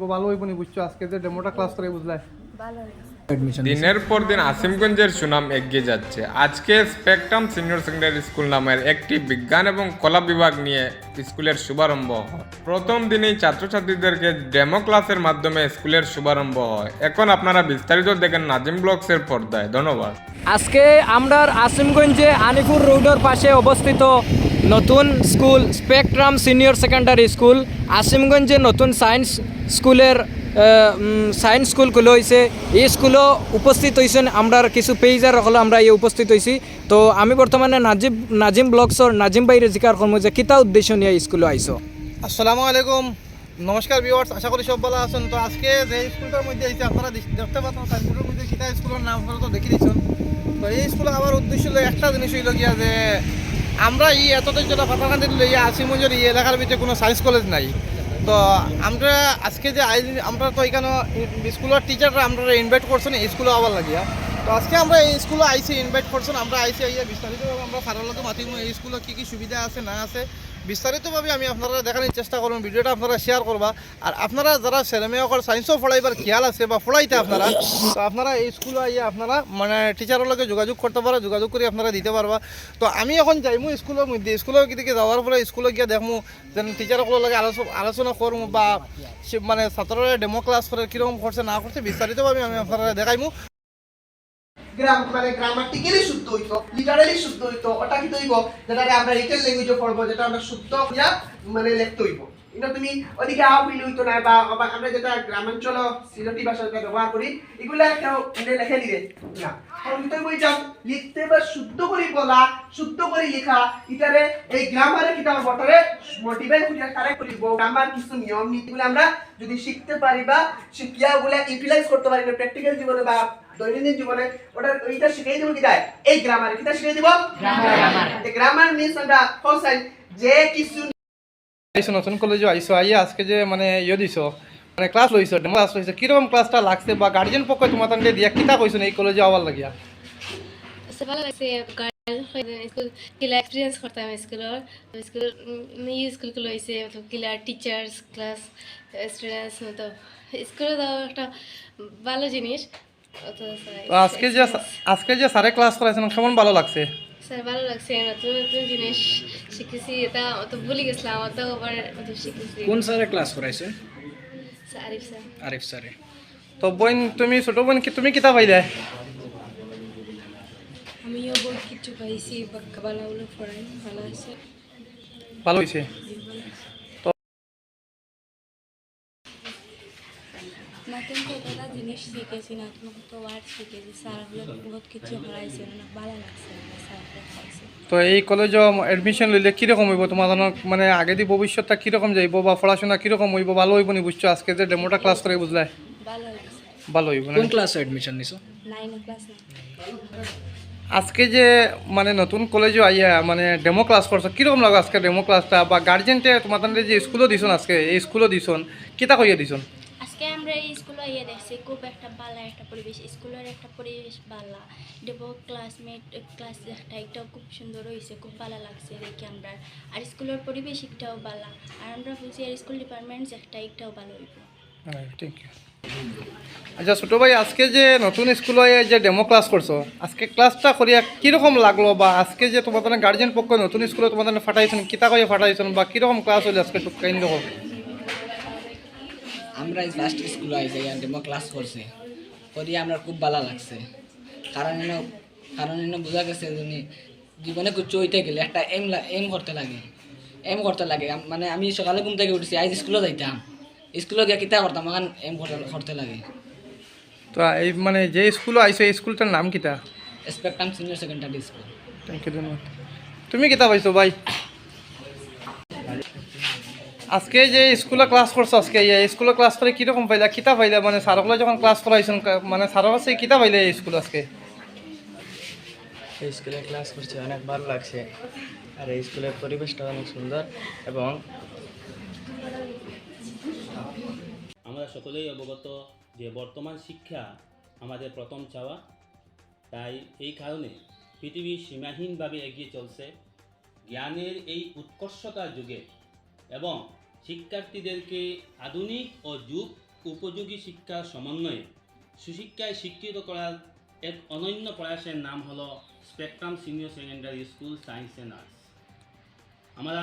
হইব ভালো হইব নি বুঝছ? আজকে যে ডেমোটা ক্লাস করে বুঝলে? ভালো হয়েছে দিনের পর দিন আসিমগঞ্জের সুনাম এগিয়ে যাচ্ছে। আজকে স্পেকট্রাম সিনিয়র সেকেন্ডারি স্কুল নামের একটি বিজ্ঞান এবং কলা বিভাগ নিয়ে স্কুলের শুভারম্ভ হয়। প্রথম দিনেই ছাত্রছাত্রীদেরকে ডেমো ক্লাসের মাধ্যমে স্কুলের শুভারম্ভ হয়। এখন আপনারা বিস্তারিত দেখেন নাজিম ব্লগসের পর্দায়। ধন্যবাদ। আজকে আমরা আসিমগঞ্জে আনিপুর রোডের পাশে অবস্থিত নতুন school spectrum senior secondary school আসিমগঞ্জে নতুন সায়েন্স স্কুলের সায়েন্স স্কুল খুলে হয়েছে এই স্কুলও উপস্থিত হয়েছেন আমরা কিছু পেইজার হলো আমরা এই উপস্থিত হয়েছি তো আমি বর্তমানে নাজিম নাজিম ব্লগসর নাজিম বাইরে জিকার কর্ম যে কিতা উদ্দেশ্য নিয়ে স্কুলে আইসো আসসালামু আলাইকুম। নমস্কার ভিউয়ার্স আশা করি সব ভালো আছেন। তো আজকে যে স্কুলটার মধ্যে আইছে, আপনারা দেখতে পাচ্ছেন সাইনবোর্ডের মধ্যে কিতা স্কুলের নাম তো দেখে দিয়েছেন। তো এই স্কুলে আমার উদ্দেশ্য একটা জিনিস হইল গিয়া যে আমরা এই এতটা যেটা ফাটাকান্দি এই আসিমঞ্জের এই এলাকার ভিতরে কোনো সায়েন্স কলেজ নাই। তো আমরা আজকে যে আই আমরা তো এখানে স্কুলের টিচাররা আমরা ইনভাইট করছেন স্কুলে আবার লাগিয়া। তো আজকে আমরা এই স্কুলে আইসি ইনভাইট করছেন, আমরা আইসি আইয়া বিস্তারিতভাবে আমরা ফারালোকে মাতিব এই স্কুলে কী কী সুবিধা আছে, না আছে। বিস্তারিতভাবে আমি আপনারা দেখানোর চেষ্টা করুন ভিডিওটা আপনারা শেয়ার করবা। আর আপনারা যারা ছেলেমেয়েকর সায়েন্সও পড়াইবার খেয়াল আছে বা পড়াইতে আপনারা, তো আপনারা এই স্কুলে আইয়া আপনারা মানে টিচারের লগে যোগাযোগ করতে পারো, যোগাযোগ করে আপনারা দিতে পারবা। তো আমি এখন যাইমু স্কুলের মধ্যে, স্কুলের দিকে যাওয়ার পরে স্কুলে গিয়ে দেখমু, যেন টিচারগুলোর লাগে আলোচনা করব বা মানে ছাত্ররা ডেমো ক্লাস করে কীরকম করছে, না করছে, বিস্তারিতভাবে আমি আপনারা দেখাইমু। গ্রাম মানে গ্রামাটিক্যালি শুদ্ধ হইতো লিটারালি শুদ্ধ হইতো ওটা কি তৈব যেটাকে আমরা রিটেল ল্যাঙ্গুয়েজে পড়ব, যেটা আমরা শুদ্ধ মানে লিখতে হইব। এটা তুমি ওদিকে আ হইলে হইতো না বা আমরা যেটা গ্রামাঞ্চল সিলেটি ভাষা ব্যবহার করি এগুলা কেউ এনে লেখে দিলে না বই যাও লিখতে বা শুদ্ধ করে বলা শুদ্ধ করে লেখা ইটারে এই গ্রামারে কিটা বটরে মোটিভেট কারেক্ট করিব গ্রামার কিছু নিয়ম নীতিগুলো আমরা যদি শিখতে পারি বা শিখিয়া ওগুলা ইউটিলাইজ করতে পারি প্র্যাকটিক্যাল জীবনে বা দৈনন্দিন জীবনে ওটা ওইটা শিখাই দিব কি এই গ্রামার কিটা শিখাই দিব? গ্রামার মিন্স আমরা যে কিছু আইসো নতুন কলেজে আইসো আইয়া আজকে যে মানে ইয়ে দিছো মানে ক্লাস লইছো ক্লাস লইছো কীরকম ক্লাসটা লাগছে বা গার্জিয়ান পক্ষ তোমার তান্ডে দিয়া কিতা কইছো এই কলেজে আবার লাগিয়া? ভালো লাগছে স্কুল কিলা এক্সপিরিয়েন্স করতাম স্কুলের স্কুল নিউ স্কুল হয়েছে কিলা টিচার্স ক্লাস স্টুডেন্টস তো স্কুলে তো একটা ভালো জিনিস আজকে যে আজকে যে স্যারে ক্লাস করাইছেন কেমন ভালো লাগছে? স্যার ভালো লাগছে নতুন নতুন জিনিস। শিখেছি এটা অত ভুলে গেছিলাম অত আবার শিখেছি কোন স্যারে ক্লাস করাইছে? আরিফ স্যার। আরিফ স্যারে। তো বোন তুমি ছোট বোন কি তুমি কিতা পাইলে আমিও বহুত কিছু পাইছি ভালো ভালো পড়াই ভালো আছে। ভালো হয়েছে নতুন কতটা জিনিস শিখেছি নতুন কত ওয়ার্ড শিখেছি। স্যারগুলো বহুত কিছু অনেক ভালো লাগছে পড়াইছে। তো এই কলেজে এডমিশন লইলে কীরকম হইব? তোমার মানে আগে দি ভবিষ্যৎটা কীরকম যাইব বা পড়াশোনা কীরকম হইব? ভালো হইব নি বুঝছ? আজকে যে ডেমোটা ক্লাস করে বুঝলে? ভালো হইব কোন ক্লাসে অ্যাডমিশন নিছো? আজকে যে মানে নতুন কলেজে আইয়া মানে ডেমো ক্লাস করছ কীরকম লাগো আজকে ডেমো ক্লাসটা বা গার্জেনটে তান্ডে যে স্কুলও দিছন আজকে এই স্কুলও দিছন কিতা কইয়া দিছন? এই স্কুলে ইয়ে দেখছি, খুব একটা ভালো একটা পরিবেশ। স্কুলের একটা পরিবেশ ভালো দেব ক্লাসমেট ক্লাস একটা, এটাও খুব সুন্দর হয়েছে খুব ভালো লাগছে দেখি আমরা আর স্কুলের পরিবেশ একটাও ভালো আর আমরা বলছি, আর স্কুল ডিপার্টমেন্ট একটা, একটাও ভালো হইব। থ্যাংক আচ্ছা ছোটো ভাই, আজকে যে নতুন স্কুলে যে ডেমো ক্লাস করছ, আজকে ক্লাসটা করিয়া কীরকম লাগল বা আজকে যে তাহলে গার্জেন পক্ষ নতুন স্কুলে তাহলে ফাটাইছেন, কিতা করে ফাটাইছেন বা কীরকম ক্লাস হলে আজকে কাইন্ড হোক আমরা ফার্স্ট স্কুলে আইসি ডেমো ক্লাস করছে। করি আমরা খুব ভালো লাগছে। কারণ এনে কারণ এনে বোঝা গেছে যে জীবনে কিছু হইতে গেলে একটা এম এম করতে লাগে। এম করতে লাগে। মানে আমি সকালে ঘুম থেকে উঠছি আজ স্কুলে যাইতাম। স্কুলে গিয়ে কিতা করতাম এখন এম করতে করতে লাগে। তো এই মানে যে স্কুলে আইছো এই স্কুলটার নাম কিতা? Spectrum senior secondary school thank you ধন্যবাদ। তুমি কিতা পাইছো ভাই? আজকে যে স্কুলে ক্লাস করছ আজকে এই স্কুলে ক্লাস করে কীরকম পাইলা? কিতা পাইলা? মানে স্যারগুলো যখন ক্লাস করাইছেন মানে স্যারের কাছে কিতা পাইলে এই স্কুল আজকে? এই স্কুলে ক্লাস করছে অনেক ভালো লাগছে। আর এই স্কুলের পরিবেশটা অনেক সুন্দর এবং আমরা সকলেই অবগত যে বর্তমান শিক্ষা আমাদের প্রথম চাওয়া। তাই এই কারণে পৃথিবী সীমাহীনভাবে এগিয়ে চলছে। জ্ঞানের এই উৎকর্ষতার যুগে এবং শিক্ষার্থীদেরকে আধুনিক ও যুগ উপযোগী শিক্ষার সমন্বয়ে সুশিক্ষায় শিক্ষিত করার এক অনন্য প্রয়াসের নাম হলো spectrum senior secondary school science and arts আমরা